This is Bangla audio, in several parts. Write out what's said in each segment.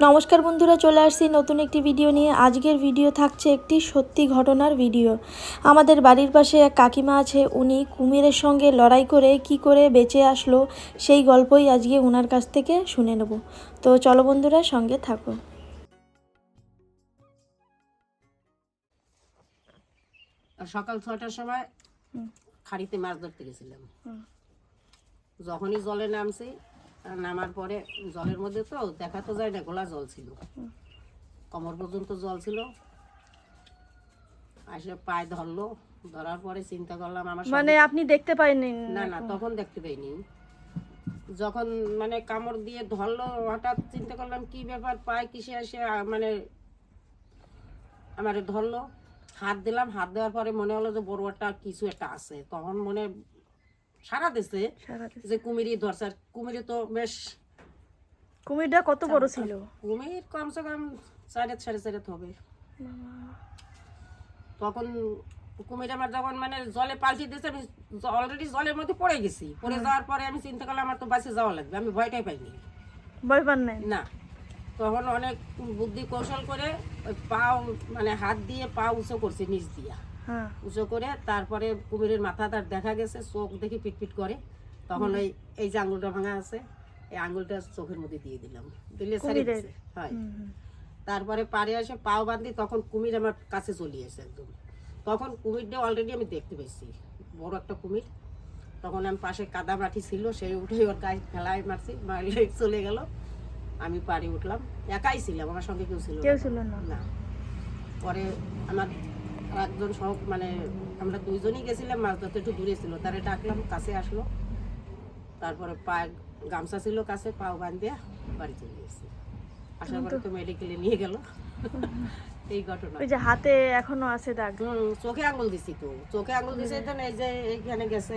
নমস্কার বন্ধুরা চলে আসছি নতুন একটি ভিডিও নিয়ে। আজকের ভিডিও থাকছে একটি সত্যি ঘটনার ভিডিও আমাদের বাড়ির পাশে এক কাকিমা আছে উনি কুমিরের সঙ্গে লড়াই করে কি করে বেঁচে আসলো সেই গল্পই আজকে ওনার কাছ থেকে শুনে নেব। তো চলো বন্ধুরা সঙ্গে থাকো। সকাল ছটার সময় খাড়িতে মাছ ধরতে গেছিলাম। যখনই জলে নামছি নামার পরে জলের মধ্যে তো দেখা তো যায় না গোলা জল ছিল। কোমর পর্যন্ত জল ছিল। আসে পায়ে ধরলো ধরার পরে চিন্তা করলাম আমার মানে আপনি দেখতে পাইনি না? না তখন দেখতে পাইনি। যখন মানে কামড় দিয়ে ধরলো হঠাৎ চিন্তা করলাম কি ব্যাপার পায়ে কিসে আসে মানে আমার ধরলো। হাত দিলাম হাত দেওয়ার পরে মনে হলো যে বড় একটা কিছু একটা আছে। তখন মনে সারা দেশে। যে কুমিরই ধরছে আর কুমিরি তো বেশ কুমিরটা কত বড় ছিল? কুমির কমসে কম চারে সাড়ে চারে হবে। তখন কুমির আমার যখন মানে জলে পাল্টি দিয়েছে আমি অলরেডি জলের মধ্যে পড়ে গেছি। পড়ে যাওয়ার পরে আমি চিন্তা করলাম আমার তো বাসে যাওয়া লাগবে আমি ভয়টাই পাইনি। ভয় পান নাই? না। তখন অনেক বুদ্ধি কৌশল করে ওই পাও মানে হাত দিয়ে পা উঁচু করছি নিচ দিয়া। উঁচু করে তারপরে কুমিরের মাথা তার দেখা গেছে চোখ দেখি পিটপিট করে। তখন ওই এই যে আঙুলটা ভাঙা আছে এই আঙুলটা চোখের মধ্যে দিয়ে দিলাম। দিলে। হয়। তারপরে পাড়ে এসে পাও বাঁধি তখন কুমির আমার কাছে চলে এসে একদম। তখন কুমিরটা অলরেডি আমি দেখতে পেয়েছি। বড় একটা কুমির। তখন আমি পাশে কাদা মাটি ছিল সেই উঠে ওর গায়ে ফেলায় মারছি মারলে চলে গেল। আমি পাড়ে উঠলাম। একাই ছিলাম আমার সঙ্গে কেউ ছিল কেউ ছিল না। না। পরে আমার একজন সব মানে আমরা দুইজনই গেছিলাম মাছ ধরতে একটু দূরে ছিল। তারে ডাকলাম কাছে আসলো। তারপরে পা গামছা ছিল কাছে পাও বান্ধিয়া বাড়ি চলে গেছি। আসার পরে তো মেডিকেলে নিয়ে গেল। এই ঘটনা। ওই যে হাতে এখনও আছে দাগ। চোখে আঙুল দিছি তো। চোখে আঙুল দিছে তো এই যে এইখানে গেছে।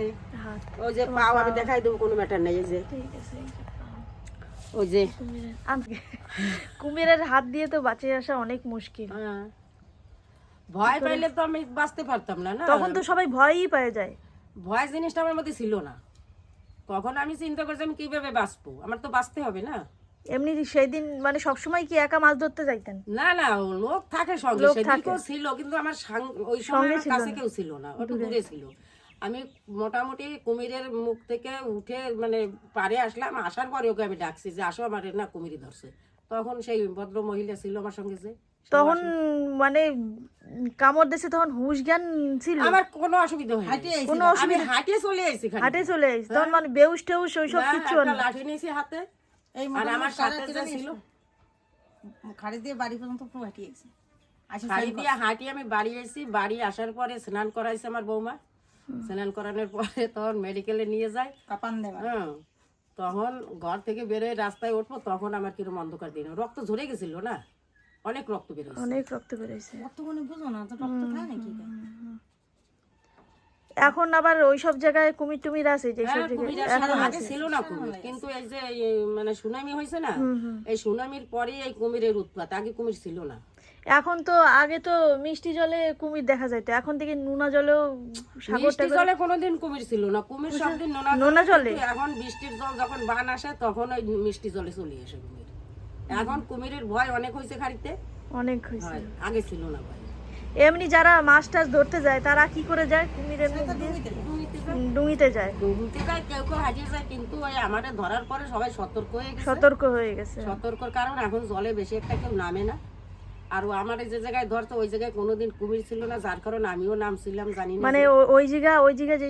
ওই যে পাও আমি দেখাই দেবো কোনো ম্যাটার নেই এই যে। ঠিক আছে। ওই যে। কুমিরের কুমিরের হাত দিয়ে তো বাঁচিয়ে আসা অনেক মুশকিল। হ্যাঁ। ভয় পাইলে তো আমি বাঁচতে পারতাম না না? তখন তো সবাই ভয়ই পেয়ে যায়। ভয় জিনিসটা আমার মধ্যে ছিল না। তখন আমি চিন্তা করছি আমি কীভাবে বাঁচবো? আমার তো বাঁচতে হবে না। এমনি সেই দিন মানে সবসময় কি একা মাছ ধরতে যাইতেন? না না লোক থাকে সঙ্গে। ছিল কিন্তু আমার ওই সময় আমার কাছে কেউ ছিল না ওটা দূরে ছিল। আমি মোটামুটি কুমিরের মুখ থেকে উঠে মানে পারে আসলাম। আসার পরে ওকে আমি ডাকছি যে আসো আমার না কুমিরি ধরছে। তখন সেই ভদ্র মহিলা ছিল আমার সঙ্গে যে। তখন মানে কামড় দেশে তখন হুশ জ্ঞান ছিল। আমার কোনো অসুবিধা হয়নি। কোনো অসুবিধা হাঁটে চলে এসেছি হাটে চলে এসেছে তখন মানে বেউস টেউস ওইসব কিচ্ছু একটা না লাঠি নিয়েছি হাতে। আর আমার সাথে যে ছিল খাড়ি দিয়ে বাড়ি পর্যন্ত পুরো হাঁটিয়েছি আসি শাড়ি দিয়ে হাঁটি আমি বাড়ি এসেছি বাড়ি আসার পরে স্নান করাইছে আমার বৌমা। স্নান করানোর পরে তখন মেডিকেলে নিয়ে যায়। কাপান দেওয়া হ্যাঁ তখন ঘর থেকে বেরোয় রাস্তায় উঠবো তখন আমার কিরম অন্ধকার দিন। রক্ত ঝরে গেছিল না? অনেক রক্ত বেরোয় অনেক রক্ত বেরোইছে কতক্ষণে বুঝো না তো রক্ত খায় নাকি এখন আবার ওইসব জায়গায় কুমির টুমির আছে যে সব হ্যাঁ, জায়গায়? আগে ছিল না কুমির কিন্তু এই যে মানে সুনামি হয়েছে না এই সুনামির পরে এই কুমিরের উৎপাত আগে কুমির ছিল না। এখন তো আগে তো মিষ্টি জলে কুমির দেখা যাইতো এখন থেকে নোনা জলেও সাগর মিষ্টি জলে কোনোদিন কুমির ছিল না কুমির সব দিন নোনা নোনা জলে? এখন বৃষ্টির জল যখন বান আসে তখন ওই মিষ্টি জলে চলে আসে কুমির। এখন কুমিরের ভয় অনেক হয়েছে খাড়িতে। অনেক হয়েছে। আগে ছিল না ভয়। এমনি যারা মাছ টাছ ধরতে যায় তারা কি করে যায়? কুমিরের ডুবিতে যায়। ডুঙিতে যায়। কেউ কেউ হারিয়ে যায় কিন্তু ওই আমাদের ধরার পরে সবাই সতর্ক হয়ে গেছে। সতর্ক হয়ে গেছে। সতর্কর কারণ এখন জলে বেশি একটা কেউ নামে না। আর ও আমার যে জায়গায় ধরতো ওই জায়গায় কোনোদিন কুমির ছিল না যার কারণে আমিও নামছিলাম জানি না মানে ওই জায়গা ওই জায়গা যে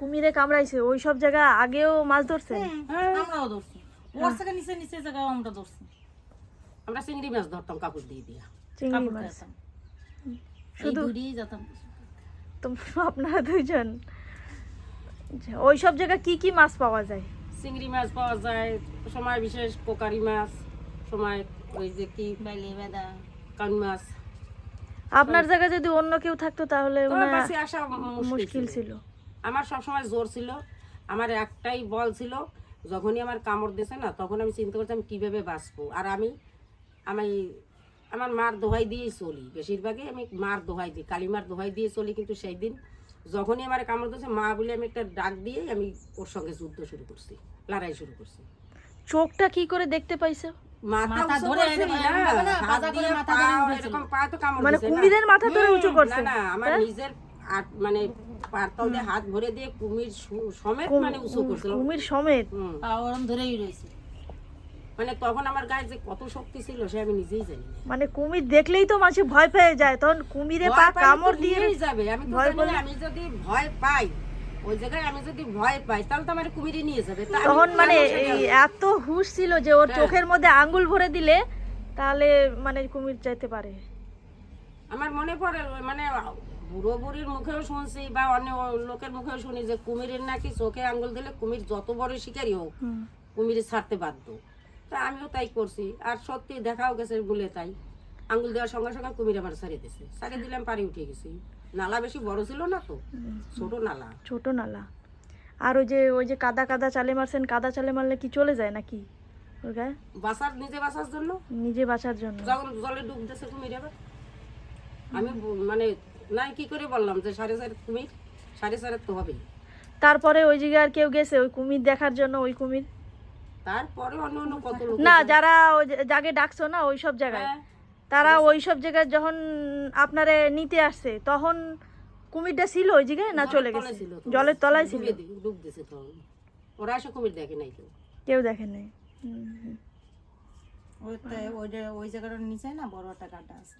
কুমিরে কামড়াইছে ওই সব জায়গা আগেও মাছ ধরছে হ্যাঁ। আমরাও ধরছি। ওর থেকে নিচে নিচে জায়গায় আমরা ধরছি। আমরা চিংড়ি মাছ ধরতাম কাপড় দিয়ে দিয়া। চিংড়ি মাছ। শুধু যেতাম তো আপনারা দুইজন। আচ্ছা, ওই সব জায়গা কি কি মাছ পাওয়া যায়? চিংড়ি মাছ পাওয়া যায় সময় বিশেষ পোকারি মাছ সময় ওই যে কি? বাইলে বেদা। কান মাছ। আপনার জায়গায় যদি অন্য কেউ থাকতো তাহলে আসা মুশকিল ছিল। আমার সবসময় জোর ছিল। আমার একটাই বল ছিল যখনই আমার কামড় দিয়েছে না তখন আমি চিন্তা করতাম কীভাবে বাঁচবো? আর আমি আমি আমার মার দোহাই দিয়েই চলি। বেশিরভাগই আমি মার দোহাই দিই কালী মার দোহাই দিয়ে চলি কিন্তু সেই দিন যখনই আমার কামড় দিয়েছে মা বলে আমি একটা ডাক দিয়ে আমি ওর সঙ্গে যুদ্ধ শুরু করছি লড়াই শুরু করছি। চোখটা কি করে দেখতে পাইছো? মাথা ধরে এরকম পা তো কামড় মানে কুমিরের মাথা ধরে উঁচু করছে? না আমার হ্যাঁ? নিজের মানে পাতল দিয়ে হাত ভরে দিয়ে কুমির সমেত মানে উঁচু করছিল কুমির সমেত? ওরম ধরেই রয়েছে। মানে তখন আমার গায়ে যে কত শক্তি ছিল সে আমি নিজেই জানি না। মানে কুমির দেখলেই তো মানুষ ভয় পেয়ে যায় তখন কুমিরে পা কামড় দিয়ে যাবে আমি তো ভয় জানি আমি যদি ভয় পাই ওই জায়গায় আমি যদি ভয় পাই তাহলে তো আমার কুমিরে নিয়ে যাবে। তখন মানে এত হুশ ছিল যে ওর হ্যাঁ। চোখের মধ্যে আঙ্গুল ভরে দিলে তাহলে মানে কুমির চাইতে পারে। আমার মনে পড়ে মানে বুড়ো বুড়ির মুখেও শুনছি বা অন্য লোকের মুখেও শুনি যে কুমিরের নাকি চোখে আঙ্গুল দিলে কুমির যত বড় শিকারই হোক। কুমিরে ছাড়তে বাধ্য। তা আমিও তাই করছি। আর সত্যি দেখাও গেছে বলে তাই। আঙ্গুল দেওয়ার সঙ্গে সঙ্গে কুমির আমার ছাড়িয়ে দিছে। ছাড়িয়ে দিলে আমি পাড়ি উঠে গেছি। নালা বেশি বড় ছিল না তো ছোট নালা। ছোট নালা। আর ওই যে ওই যে কাদা কাদা চালে মারছেন কাদা চালে মারলে কি চলে যায় নাকি? ওর গায়ে? বাসার নিজে বাসার জন্য? নিজে বাঁচার জন্য। যখন জলে ডুব দিয়েছে কুমির এবার আমি মানে নাই কি করে বললাম যে সাড়ে চার কুমির সাড়ে চারের তো হবেই। তারপরে ওই জায়গায় আর কেউ গেছে ওই কুমির দেখার জন্য ওই কুমির? তারপরে অন্য অন্য কত লোক না যারা ওই যাকে ডাকছো না ওই সব জায়গায়। হ্যাঁ, তারা ওই সব জায়গায় যখন আপনারে নিতে আসছে তখন কুমিরটা ছিল ওই জায়গায় না চলে গেছে? জলের তলায় ছিল? ডুব দিছে তো। ওরা এসে কুমির দেখে নাই কেউ। কেউ দেখে নাই। ওই জায়গাটার নিচে না বড় একটা গাড্ডা আছে?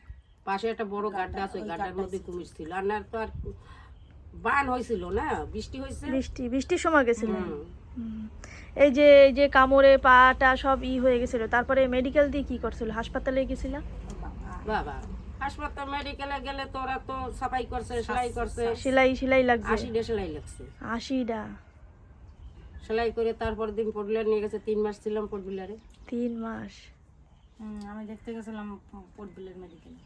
পাশে একটা বড় গাড্ডা আছে ওই গাড্ডার মধ্যে কুমির ছিল। আর না তো আর বান হয়েছিল না? বৃষ্টি হয়েছে বৃষ্টি বৃষ্টির সময় গেছিল। এই যে এই যে কামড়ে পাটা সব ই হয়ে গেছিল। তারপরে মেডিকেল দিয়ে কি করছিল? হাসপাতালে গেছিল? বাবা হাসপাতাল মেডিকেলে গেলে তো ওরা তো সাফাই করছে সেলাই করছে। সেলাই সেলাই লাগছে। আশিটা সেলাই লাগছে। আশিটা? সেলাই করে তারপর দিন পটুলার নিয়ে গেছে। তিন মাস ছিলাম পটুলারে তিন মাস? আমি দেখতে গেছিলাম পোর্টবিলের মেডিকেলে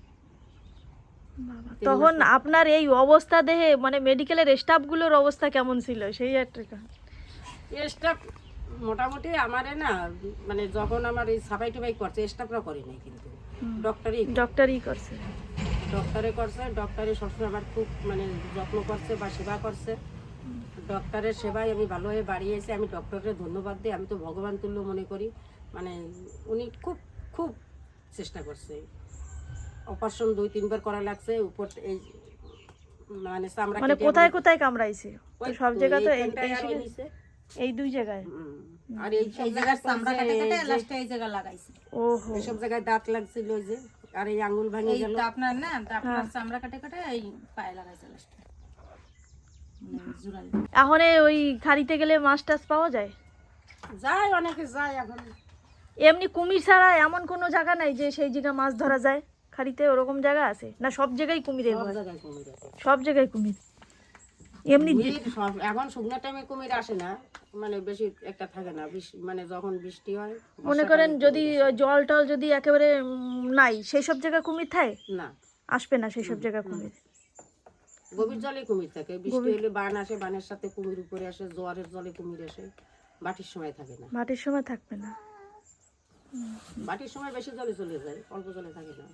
বাবা, তখন আপনার এই অবস্থা দেখে মানে মেডিকেলের স্টাফগুলোর অবস্থা কেমন ছিল? সেই একটা স্টাফ মোটামুটি আমারে না মানে যখন আমার এই সাফাই টুফাই করছে স্টাফরা করে নাই কিন্তু। ডক্টরই ডক্টরই করছে। ডক্টরে করছে ডক্টরে সবসময় আমার খুব মানে যত্ন করছে বা সেবা করছে। ডক্টরের সেবায় আমি ভালো হয়ে বাড়ি এসে আমি ডক্টরের ধন্যবাদ দিই। আমি তো ভগবান তুল্য মনে করি। মানে উনি খুব খুব চেষ্টা করছে। অপারেশন দুই তিনবার করা লাগছে। উপর এই মানে মানে কোথায় কোথায় কামড়াইছে? সব তো জায়গা তো এই দুই জায়গায়? আর এই সব এই জায়গার জায়গায় চামড়া কাটে যে- কাটে লাস্টে এই জায়গা লাগাইছে। ওহো। এইসব জায়গায় দাঁত লাগছিল ওই যে আর এই আঙ্গুল ভাঙে গেল। আপনার না আপনার চামড়া কাটে কাটে এই পায়ে লাগাইছে লাস্টে মানে এখন ওই খাড়িতে গেলে মাছ টাছ পাওয়া যায়? যায় অনেকে যায় এখন। এমনি কুমির ছাড়া এমন কোনো জায়গা নাই যে সেই জায়গায় মাছ ধরা যায়? খাড়িতে ওরকম জায়গা আছে? না সব জায়গায় কুমিরের সব জায়গায় কুমির আছে সব জায়গায় কুমির এমনি এখন শুকনো টাইমে কুমির আসে না মানে বেশি একটা থাকে না মানে যখন বৃষ্টি হয় মনে করেন যদি জল টল যদি একেবারে নাই সেই সব জায়গায় কুমির থাকে? না। আসবে না সেই সব জায়গায় কুমির? গভীর জলে কুমির থাকে বৃষ্টি হলে বান আসে বানের সাথে কুমির উপরে আসে জোয়ারের জলে কুমির আসে বাটির সময় থাকে না। মাটির সময় থাকবে না। বাটির সময় বেশি জলে চলে যায় অল্প জলে থাকে না।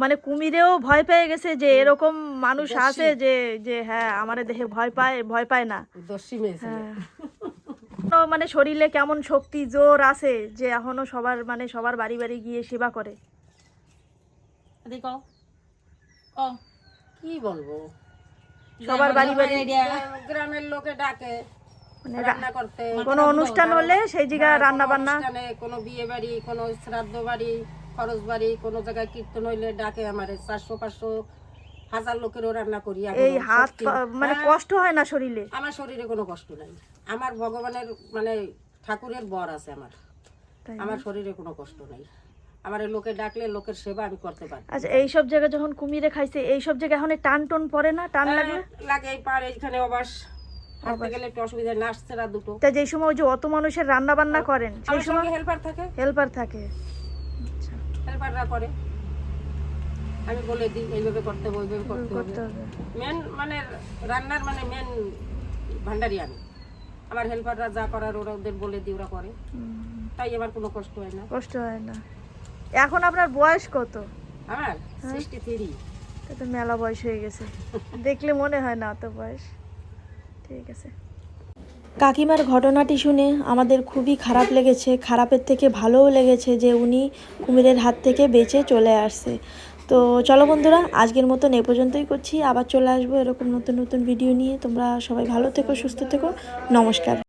মানে কুমিরেও ভয় পেয়ে গেছে যে এরকম মানুষ আছে যে যে হ্যাঁ আমার দেখে ভয় পায় ভয় পায় না। হ্যাঁ। মানে শরীরে কেমন শক্তি জোর আছে যে এখনও সবার মানে সবার বাড়ি বাড়ি গিয়ে সেবা করে? কি বলব? সবার বাড়ি বাড়ি গ্রামের লোকে ডাকে মানে কোনো অনুষ্ঠান হলে সেই জায়গায় রান্না বান্না কোনো বিয়ে বাড়ি কোনো শ্রাদ্ধ বাড়ি খরচ বাড়ি কোনো জায়গায় কীর্তন হইলে ডাকে আমার চারশো পাঁচশো হাজার লোকেরও রান্না করি এই হাত মানে হ্যাঁ, কষ্ট হয় না শরীরে? আমার শরীরে কোনো কষ্ট নাই। আমার ভগবানের মানে ঠাকুরের বর আছে আমার। আমার শরীরে কোনো কষ্ট নাই। আমার লোকে ডাকলে লোকের সেবা আমি করতে পারি। আচ্ছা এই সব জায়গায় যখন কুমিরে খাইছে এই সব জায়গায় এখন টান টন পড়ে না? টান লাগে হ্যাঁ, লাগে এই পার এইখানে অবাস। হাঁটতে গেলে একটু অসুবিধা নাচছে না দুটো। তা যেই সময় ওই যে অত মানুষের রান্না বান্না করেন সেই সময় হেল্পার থাকে? হেল্পার থাকে। হেল্পাররা করে। আমি বলে দিই এইভাবে করতে হবে ওইভাবে করতে হবে। মেন মানে রান্নার মানে মেন ভান্ডারি আমি। আমার হেল্পাররা যা করার ওরা ওদের বলে দিই ওরা করে। তাই আমার কোনো কষ্ট হয় না। কষ্ট হয় না। এখন আপনার বয়স কত? আমার? সিক্সটি থ্রি তা তো মেলা বয়স হয়ে গেছে। দেখলে মনে হয় না অত বয়স। ঠিক আছে। কাকিমার ঘটনাটি শুনে আমাদের খুবই খারাপ লেগেছে। খারাপের থেকে ভালোও লেগেছে যে উনি কুমিরের হাত থেকে বেঁচে চলে আসছে। তো চলো বন্ধুরা, আজকের মতন এ পর্যন্তই করছি। আবার চলে আসব এরকম নতুন নতুন ভিডিও নিয়ে। তোমরা সবাই ভালো থেকো, সুস্থ থেকো। নমস্কার।